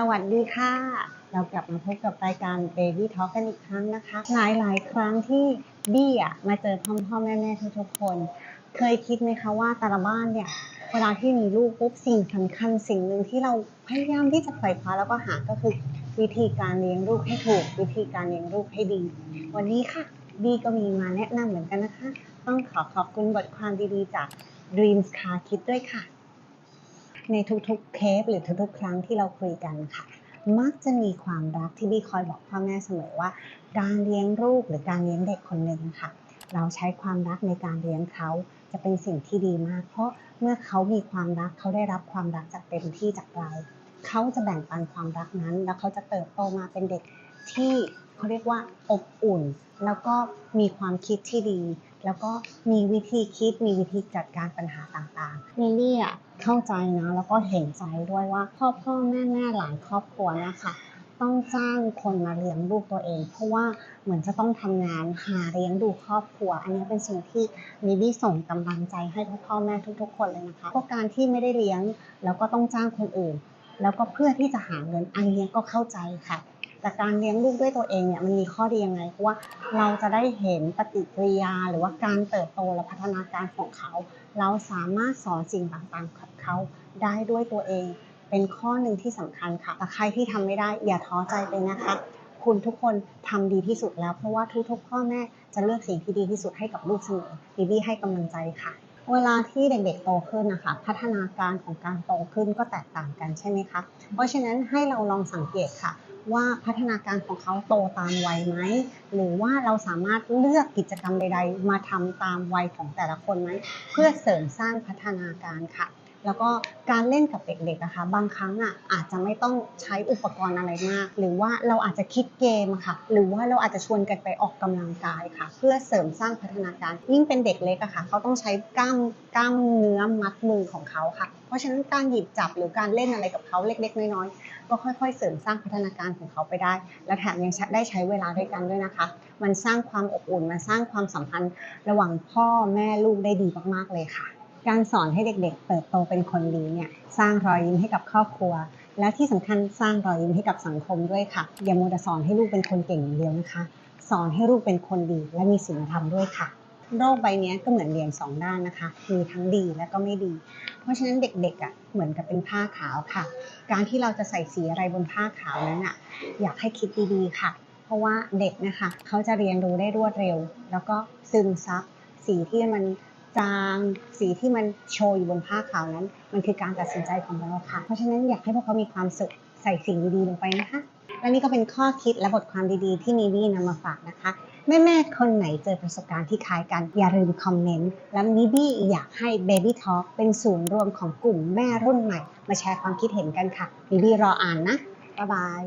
สวัสดีค่ะ เรากลับมาพบกับรายการ Baby Talk กันอีกครั้งนะคะหลายหลายๆ ครั้งที่บี้อะมาเจอพ่อพ่อแม่แม่ทุกๆคน เคยคิดไหมคะว่าแต่ละบ้านเนี่ยเวลาที่มีลูกปุ๊บสิ่งสำคัญสิ่งหนึ่งที่เราพยายามที่จะไขว่คว้าแล้วก็หาก็คือวิธีการเลี้ยงลูกให้ถูก วิธีการเลี้ยงลูกให้ดี วันนี้ค่ะบี้ก็มีมาแนะนำเหมือนกันนะคะ ต้องขอขอบคุณบทความดีๆจาก Dreams Car Kit ด้วยค่ะ ในทุกๆเทปหรือทุกๆ ครั้งที่เราคุยกันนะคะมักจะมีความรักที่บี้คอยบอกพ่อแม่เสมอว่า การเลี้ยงลูกหรือการเลี้ยงเด็กคนหนึ่งค่ะ เราใช้ความรักในการเลี้ยงเขาจะเป็นสิ่งที่ดีมาก เพราะเมื่อเขามีความรักเขาได้รับความรักจากเต็มที่จากเราเขาจะแบ่งปันความรักนั้น แล้วเขาจะเติบโตมาเป็นเด็กที่เขาเรียกว่าอบอุ่น แล้วก็มีความคิดที่ดี แล้วก็มีวิธีคิดมีวิธีจัดการปัญหาต่างๆลิลลี่อะเข้าใจนะแล้วก็เห็นใจด้วยว่าพ่อพ่อแม่แม่หลายครอบครัวนะคะต้องจ้างคนมาเลี้ยงลูกตัวเอง เพราะว่าเหมือนจะต้องทำงานหาเลี้ยงดูครอบครัว อันนี้เป็นสิ่งที่มิบี้ส่งกำลังใจให้พ่อพ่อแม่ทุกๆ คนเลยนะคะเพราะการที่ไม่ได้เลี้ยงแล้วก็ต้องจ้างคนอื่น แล้วก็เพื่อที่จะหาเงินอันนี้ก็เข้าใจค่ะ แต่การเลี้ยงลูกด้วยตัวเองเนี่ยมันมีข้อดียังไงเพราะว่าเราจะได้เห็นปฏิกิริยา หรือว่าการเติบโตและพัฒนาการของเขา เราสามารถสอนสิ่งต่างๆกับเขาได้ด้วยตัวเอง เป็นข้อหนึ่งที่สำคัญค่ะแต่ใครที่ทำไม่ได้อย่าท้อใจไปนะคะ คุณทุกคนทำดีที่สุดแล้ว เพราะว่าทุกๆพ่อแม่จะเลือกสิ่งที่ดีที่สุดให้กับลูกเสมอบีบี้ให้กำลังใจค่ะเวลาที่เด็กๆโตขึ้นนะคะ พัฒนาการของการโตขึ้นก็แตกต่างกันใช่ไหมคะ เพราะฉะนั้นให้เราลองสังเกตค่ะ ว่าพัฒนาการของเขาโตตามวัยไหมหรือว่าเราสามารถเลือกกิจกรรมใด ๆ มาทำตามวัยของแต่ละคนไหมเพื่อเสริมสร้างพัฒนาการค่ะ แล้วก็การเล่นกับเด็กๆนะคะ บางครั้งอะอาจจะไม่ต้องใช้อุปกรณ์อะไรมาก หรือว่าเราอาจจะคิดเกมค่ะ หรือว่าเราอาจจะชวนกันไปออกกำลังกายค่ะ เพื่อเสริมสร้างพัฒนาการ ยิ่งเป็นเด็กเล็กอะค่ะ เขาต้องใช้กล้ามกล้ามเนื้อมัดมือของเขาค่ะ เพราะฉะนั้นการหยิบจับหรือการเล่นอะไรกับเขาเล็ก ๆ น้อยๆก็ค่อย ๆ เสริมสร้างพัฒนาการของเขาไปได้ และแถมยังได้ใช้เวลาด้วยกันด้วยนะคะ มันสร้างความอบอุ่น มันสร้างความสัมพันธ์ระหว่างพ่อแม่ลูกได้ดีมากๆเลยค่ะ การสอนให้เด็กๆ เติบโตเป็นคนดีเนี่ยสร้างรอยยิ้มให้กับครอบครัว และที่สำคัญสร้างรอยยิ้มให้กับสังคมด้วยค่ะอย่ามัวแต่สอนให้ลูกเป็นคนเก่งอย่างเดียวนะคะ สอนให้ลูกเป็นคนดีและมีศีลธรรมด้วยค่ะโลกใบนี้ก็เหมือนเหรียญสองด้านนะคะ มีทั้งดีและก็ไม่ดี เพราะฉะนั้นเด็กๆอะเหมือนกับเป็นผ้าขาวค่ะ การที่เราจะใส่สีอะไรบนผ้าขาวนั้นอะอยากให้คิดดีๆค่ะ เพราะว่าเด็กนะคะ เขาจะเรียนรู้ได้รวดเร็ว แล้วก็ซึมซับสีที่มัน จางสีที่มันโชว์อยู่บนผ้าขาวนั้น มันคือการตัดสินใจของเราค่ะ เพราะฉะนั้นอยากให้พวกเขามีความสุขใส่สิ่งดีๆลงไปนะคะ และนี่ก็เป็นข้อคิดและบทความดีๆ ที่มีบี้นำมาฝากนะคะแม่ๆคนไหนเจอประสบการณ์ที่คล้ายกัน อย่าลืมคอมเมนต์ และมิบี้อยากให้ Baby Talk เป็นศูนย์รวมของกลุ่มแม่รุ่นใหม่ มาแชร์ความคิดเห็นกันค่ะมิบี้รออ่านนะ บ๊ายบาย